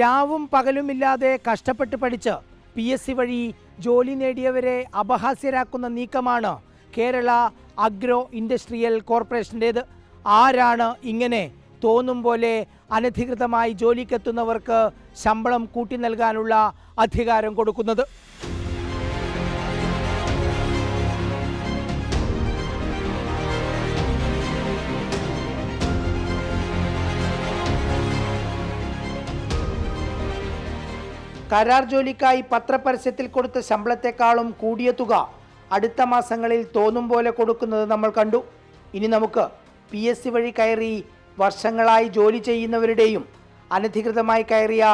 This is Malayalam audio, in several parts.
രാവും പകലുമില്ലാതെ കഷ്ടപ്പെട്ട് പഠിച്ച് പി എസ് സി വഴി ജോലി നേടിയവരെ അപഹാസ്യരാക്കുന്ന നീക്കമാണ് കേരള അഗ്രോ ഇൻഡസ്ട്രിയൽ കോർപ്പറേഷന്റേത്. ആരാണ് ഇങ്ങനെ തോന്നും പോലെ അനധികൃതമായി ജോലിക്കെത്തുന്നവർക്ക് ശമ്പളം കൂട്ടി നൽകാനുള്ള അധികാരം കൊടുക്കുന്നത്? കരാർ ജോലിക്കായി പത്രപരസ്യത്തിൽ കൊടുത്ത ശമ്പളത്തെക്കാളും കൂടിയ തുക അടുത്ത മാസങ്ങളിൽ തോന്നും പോലെ കൊടുക്കുന്നത് നമ്മൾ കണ്ടു. ഇനി നമുക്ക് പി എസ് സി വഴി കയറി വർഷങ്ങളായി ജോലി ചെയ്യുന്നവരുടെയും അനധികൃതമായി കയറിയ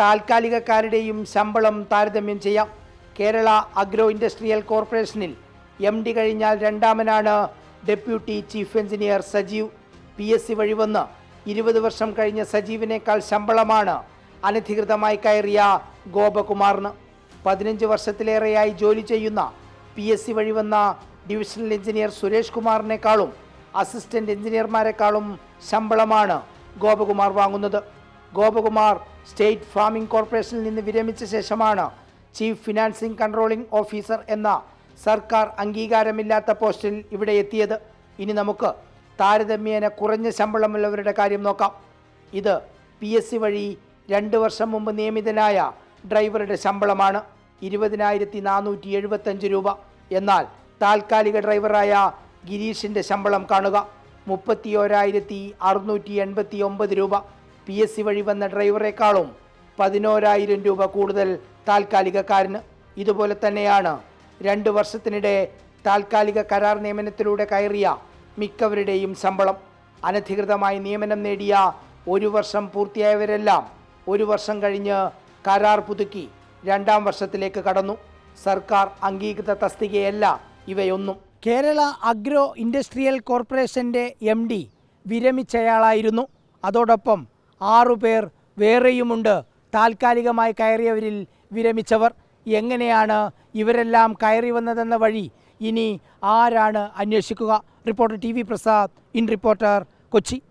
താൽക്കാലികക്കാരുടെയും ശമ്പളം താരതമ്യം ചെയ്യാം. കേരള അഗ്രോ ഇൻഡസ്ട്രിയൽ കോർപ്പറേഷനിൽ എം ഡി കഴിഞ്ഞാൽ രണ്ടാമനാണ് deputy chief engineer Sajeev. P S C വഴി വന്ന് ഇരുപത് വർഷം കഴിഞ്ഞ സജീവിനേക്കാൾ ശമ്പളമാണ് അനധികൃതമായി കയറിയ ഗോപകുമാറിന് പതിനഞ്ച് വർഷത്തിലേറെയായി ജോലി ചെയ്യുന്ന പി എസ് സി വഴി വന്ന ഡിവിഷണൽ എഞ്ചിനീയർ സുരേഷ് കുമാറിനേക്കാളും അസിസ്റ്റന്റ് എഞ്ചിനീയർമാരെക്കാളും ശമ്പളമാണ് ഗോപകുമാർ വാങ്ങുന്നത്. ഗോപകുമാർ സ്റ്റേറ്റ് ഫാമിംഗ് കോർപ്പറേഷനിൽ നിന്ന് വിരമിച്ച ശേഷമാണ് ചീഫ് ഫിനാൻസിംഗ് കൺട്രോളിംഗ് ഓഫീസർ എന്ന സർക്കാർ അംഗീകാരമില്ലാത്ത പോസ്റ്റിൽ ഇവിടെ എത്തിയത്. ഇനി നമുക്ക് താരതമ്യേന കുറഞ്ഞ ശമ്പളമുള്ളവരുടെ കാര്യം നോക്കാം. ഇത് പി വഴി രണ്ട് വർഷം മുമ്പ് നിയമിതനായ ഡ്രൈവറുടെ ശമ്പളമാണ് ഇരുപതിനായിരത്തി നാനൂറ്റി എഴുപത്തഞ്ച് രൂപ. എന്നാൽ താൽക്കാലിക ഡ്രൈവറായ ഗിരീഷിന്റെ ശമ്പളം കാണുക മുപ്പത്തി ഓരായിരത്തി അറുന്നൂറ്റി എൺപത്തി ഒമ്പത് രൂപ. പി എസ് സി വഴി വന്ന ഡ്രൈവറേക്കാളും പതിനോരായിരം രൂപ കൂടുതൽ താൽക്കാലികക്കാരന്. ഇതുപോലെ തന്നെയാണ് രണ്ട് വർഷത്തിനിടെ താൽക്കാലിക കരാർ നിയമനത്തിലൂടെ കയറിയ മിക്കവരുടെയും ശമ്പളം. അനധികൃതമായി നിയമനം നേടിയ ഒരു വർഷം പൂർത്തിയായവരെല്ലാം ഒരു വർഷം കഴിഞ്ഞ് കരാർ പുതുക്കി രണ്ടാം വർഷത്തിലേക്ക് കടന്നു. സർക്കാർ അംഗീകൃത തസ്തികയല്ല ഇവയൊന്നും. കേരള അഗ്രോ ഇൻഡസ്ട്രിയൽ കോർപ്പറേഷന്റെ എം ഡി വിരമിച്ചയാളായിരുന്നു. അതോടൊപ്പം ആറുപേർ വേറെയുമുണ്ട് താൽക്കാലികമായി കയറിയവരിൽ വിരമിച്ചവർ. എങ്ങനെയാണ് ഇവരെല്ലാം കയറി വന്നതെന്ന വഴി ഇനി ആരാണ് അന്വേഷിക്കുക? Reporter T V Prasad in reporter Kochi.